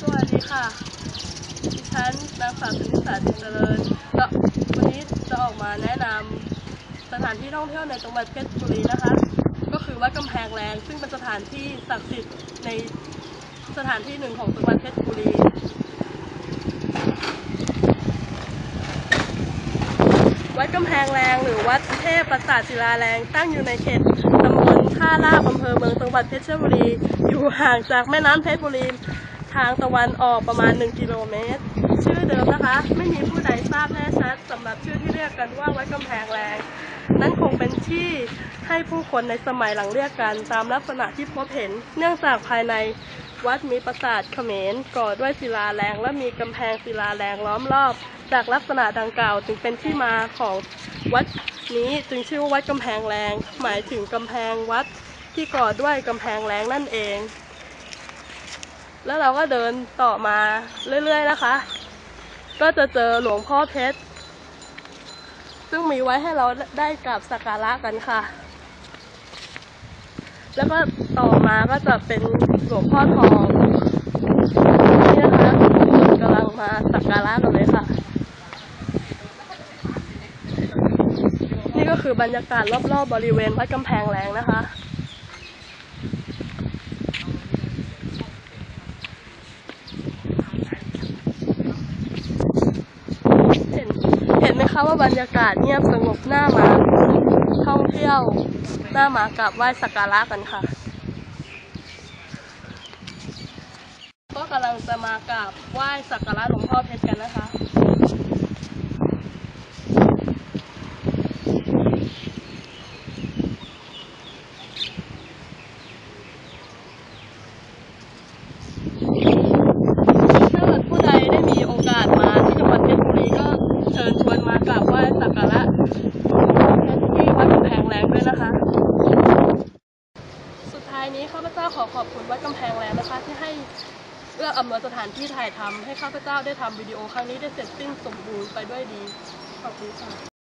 สวัสดีค่ะ ดิฉันนางสาวสุนิสาจินเจริญก็วันนี้จะออกมาแนะนำสถานที่ท่องเที่ยวในจังหวัดเพชรบุรีนะคะ ก็คือวัดกำแพงแรงซึ่งเป็นสถานที่ศักดิ์สิทธิ์ในสถานที่หนึ่งของจังหวัดเพชรบุรี วัดกำแพงแรงหรือวัดเทพประสาทศิลาแรงตั้งอยู่ในเขตตำบลท่าลาบอำเภอเมืองจังหวัดเพชรบุรี อยู่ห่างจากแม่น้ำเพชรบุรี ทางตะวันออกประมาณ 1 กิโลเมตร ชื่อเดิมนะคะ ไม่มีผู้ใดทราบแน่ชัดสำหรับชื่อที่เรียกกันว่าวัดกำแพงแรง ที่ให้ผู้คนในสมัยหลังเรียกกันตามลักษณะที่พบเห็น เนื่องจากภายในวัดมีปราสาทเขมรก่อด้วยศิลาแรงและมีกำแพงศิลาแรงล้อมรอบ จากลักษณะดังกล่าวจึงเป็นที่มาของวัดนี้จึงชื่อว่าวัดกำแพงแรง หมายถึงกำแพงวัดที่ก่อด้วยกำแพงแรงนั่นเอง แล้วเราก็เดินต่อมาเรื่อยๆนะคะ ก็จะเจอหลวงพ่อเพชร ซึ่งมีไว้ให้เราได้กราบสักการะกันค่ะ แล้วก็ต่อมาก็จะเป็นหลวงพ่อทองนี่นะคะทุกคนกำลังมาสักการะกันเลยค่ะ นี่ก็คือบรรยากาศรอบๆบริเวณวัดกำแพงแรงนะคะ เห็นเห็ นไหมคะว่าบรรยากาศเงียบสงบหน้ามาท่องเที่ยวหน้ามากับไหว้สักการะกันค่ะ ก็กำลังจะมากราบไหว้สักการะหลวงพ่อเพชรกันนะคะ ถ้าเกิดผู้ใดได้มีโอกาสมาที่จังหวัดเพชรบุรีก็เชิญชวนมากราบไหว้สักการะเพชรที่วัดกำแพงแร งด้วยนะคะ สุดท้ายนี้ข้าพเจ้าขอขอบคุณวัดกำแพงแรงนะคะ ที่ให้เอื้ออำนวยสถานที่ถ่ายทำให้ข้าพเจ้าได้ทำวิดีโอครั้งนี้ได้เสร็จสิ้นสมบูรณ์ไปด้วยดี ขอบคุณค่ะ